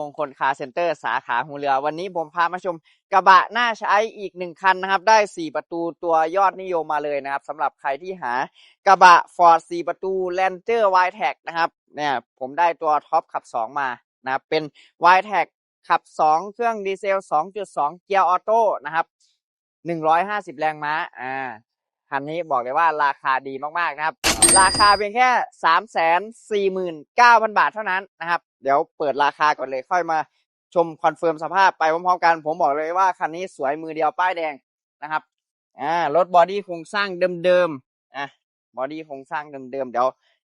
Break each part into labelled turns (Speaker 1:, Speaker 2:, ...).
Speaker 1: มงคลคาร์เซ็นเตอร์สาขาหูเรือ วันนี้ผมพามาชมกระบะน่าใช้อีกหนึ่งคันนะครับ ได้สี่ประตูตัวยอดนิยมมาเลยนะครับสำหรับใครที่หากระบะ Ford สี่ประตู Ranger y t e c นะครับเนี่ยผมได้ตัวท็อปขับ 2 มานะครับเป็น y t e c ขับ 2 เครื่องดีเซล 2.2 เกียร์ออโต้นะครับ 150 แรงม้าอ่า คันนี้บอกเลยว่าราคาดีมากๆนะครับ ราคาเพียงแค่สามแสนสี่หมื่นเก้าพันบาทเท่านั้นนะครับ เดี๋ยวเปิดราคาก่อนเลยค่อยมาชมคอนเฟิร์มสภาพไปพร้อมๆกัน ผมบอกเลยว่าคันนี้สวยมือเดียวป้ายแดงนะครับอ่ารถบอดี้โครงสร้างเดิมๆอะบอดี้โครงสร้างเดิมๆเดี๋ยว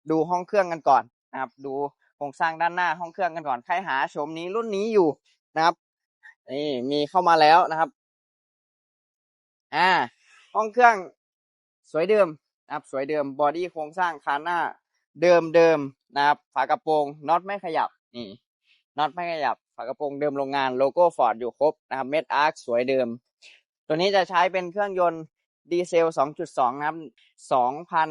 Speaker 1: ดูห้องเครื่องกันก่อนนะครับ ดูโครงสร้างด้านหน้าห้องเครื่องกันก่อนใครหาชมนี้รุ่นนี้อยู่นะครับนี่มีเข้ามาแล้วนะครับ อ่า ห้องเครื่อง สวยเดิมนะครับสวยเดิมบอดี้โครงสร้างคานหน้าเดิมเดิมนะครับฝากระโปรงน็อตไม่ขยับนี่น็อตไม่ขยับฝากระโปรงเดิมโรงงานโลโก้ฟอร์ดอยู่ครบนะครับเม็ดอาร์คสวยเดิม ตัวนี้จะใช้เป็นเครื่องยนต์ดีเซล 2.2 นะครับ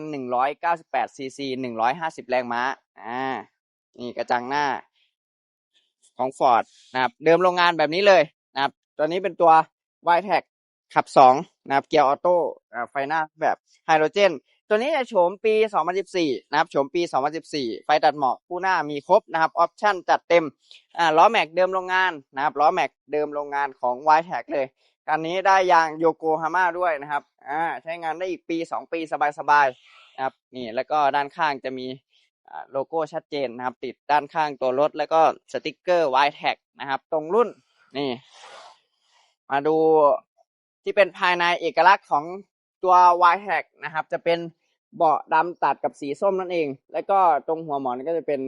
Speaker 1: 2,198 ซีซี 150 แรงม้า อ่า นี่กระจังหน้าของ Ford นะครับ เดิมโรงงานแบบนี้เลยนะครับ ตัวนี้เป็นตัว y t e c ขับ2นะครับ เกียร์ออโต้ไฟหน้าแบบไฮโดรเจน ตัวนี้จะโฉมปี 2014 นะครับโฉมปี 2014 ไฟตัดหมอกคู่หน้ามีครบนะครับ ออปชั่นจัดเต็มอ่าล้อแม็กเดิมโรงงานนะครับล้อแม็กเดิมโรงงานของ y t e c เลยคันนี้ได้ยางโยโกฮาม่าด้วยนะครับอ่าใช้งานได้อีกปี 2 ปีสบายๆนะครับนี่แล้วก็ด้านข้างจะมีโลโก้ชัดเจนนะครับ ติดด้านข้างตัวรถ แล้วก็สติกเกอร์ y t e c นะครับ ตรงรุ่นนี่ มาดู ที่เป็นภายในเอกลักษณ์ของตัว y t e c นะครับ จะเป็นเบาะดำตัดกับสีส้มนั่นเอง แล้วก็ตรงหัวหมอนก็จะเป็น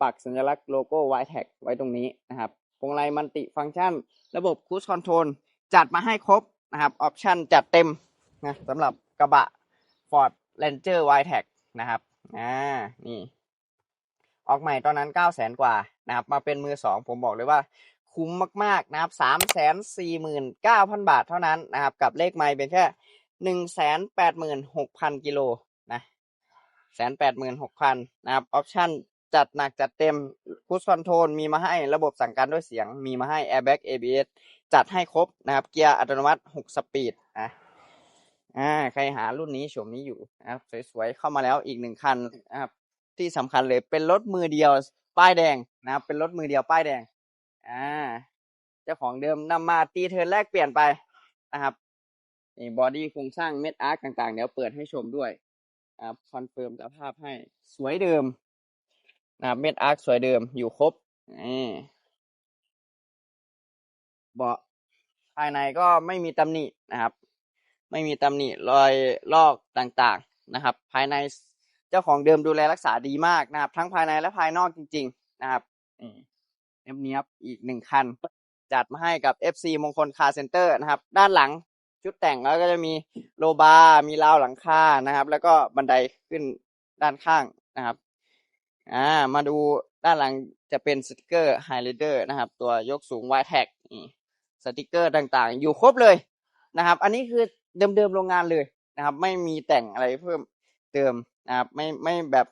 Speaker 1: ปักสัญลักษณ์โลโก้ y t e c ไว้ตรงนี้นะครับพวงมาลัยมันติฟังก์ชัน ระบบคู e คอนโทรลจัดมาให้ครบนะครับออปชั่นจัดเต็มนะสำหรับกระบะ Ford Ranger y t e c นะครับอ่านี่ออกใหม่ตอนนั้นเก้าแสนกว่านะครับ มาเป็นมือสองผมบอกเลยว่า คุ้มมากๆนะครับสามแสนสี่หมื่นเก้าพันบาทเท่านั้นนะครับ กับเลขไม้เป็นแค่หนึ่งแสนแปดหมื่นหกพันกิโลนะแสนแปดหมื่นหกพันนะครับออปชั่นจัดหนักจัดเต็มคูสคอนโทรลมีมาให้ระบบสั่งการด้วยเสียง มีมาให้ Airbag ABS จัดให้ครบนะครับเกียร์อัตโนมัติหกสปีดอะอ่าใครหารุ่นนี้โฉมนี้อยู่นะครับสวยๆเข้ามาแล้วอีกหนึ่งคันนะครับที่สำคัญเลยเป็นรถมือเดียวป้ายแดงนะครับเป็นรถมือเดียวป้ายแดง อ่า เจ้าของเดิมนำมาตีเทิร์นแรกเปลี่ยนไปนะครับนี่บอดี้โครงสร้างเม็ดอาร์คต่าง ๆ เดี๋ยวเปิดให้ชมด้วยนะครับคอนเฟิร์มสภาพให้สวยเดิมนะครับเม็ดอาร์คสวยเดิมอยู่ครบนี่เบาะภายในก็ไม่มีตำหนินะครับ ไม่มีตำหนิรอยลอกต่างๆนะครับ ภายในเจ้าของเดิมดูแลรักษาดีมากนะครับ ทั้งภายในและภายนอกจริง ๆ นะครับ เนียบอีกหนึ่งคัน จัดมาให้กับ FC มงคลคาร์เซ็นเตอร์นะครับ ด้านหลังชุดแต่งแล้วก็จะมีโลบาร์มีราวหลังคานะครับ แล้วก็บันไดขึ้นด้านข้างนะครับอ่ามาดูด้านหลังจะเป็นสติกเกอร์ไฮไลเดอร์นะครับ ตัวยกสูง y t a g นี่สติกเกอร์ต่างๆ อยู่ครบเลยนะครับ อันนี้คือเดิมๆโรงงานเลยนะครับ ไม่มีแต่งอะไรเพิ่มเติมนะครับ ไม่ไม่แบบ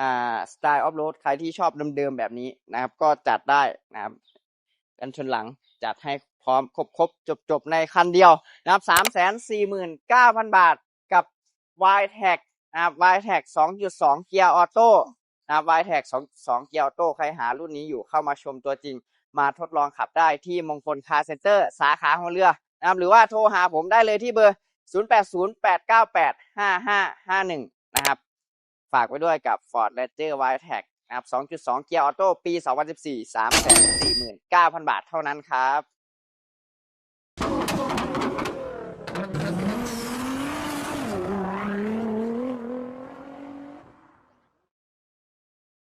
Speaker 1: อ่าสไตล์ออฟโรดใครที่ชอบเดิมๆแบบนี้นะครับ ก็จัดได้นะครับกันชนหลังจัดให้พร้อมครบครบจบจบในคันเดียวนะครับสามแสนสี่หมื่นเก้าพันบาทกับ y t a g นะครับ y t a g สองจุดสองเกียร์ออโต้นะครับ y t a g สองสองเกียร์ออโต้ใครหารุ่นนี้อยู่เข้ามาชมตัวจริง มาทดลองขับได้ที่มงคลคาร์เซ็นเตอร์สาขาหัวเรือนะครับหรือว่าโทรหาผมได้เลยที่เบอร์ 0808985551 นะครับ ฝากไว้ด้วยกับ Ford Ranger y t a g นะครับ 2.2 เกียร์ออโต้ปี 2014 349,000 บาทเท่านั้นครับ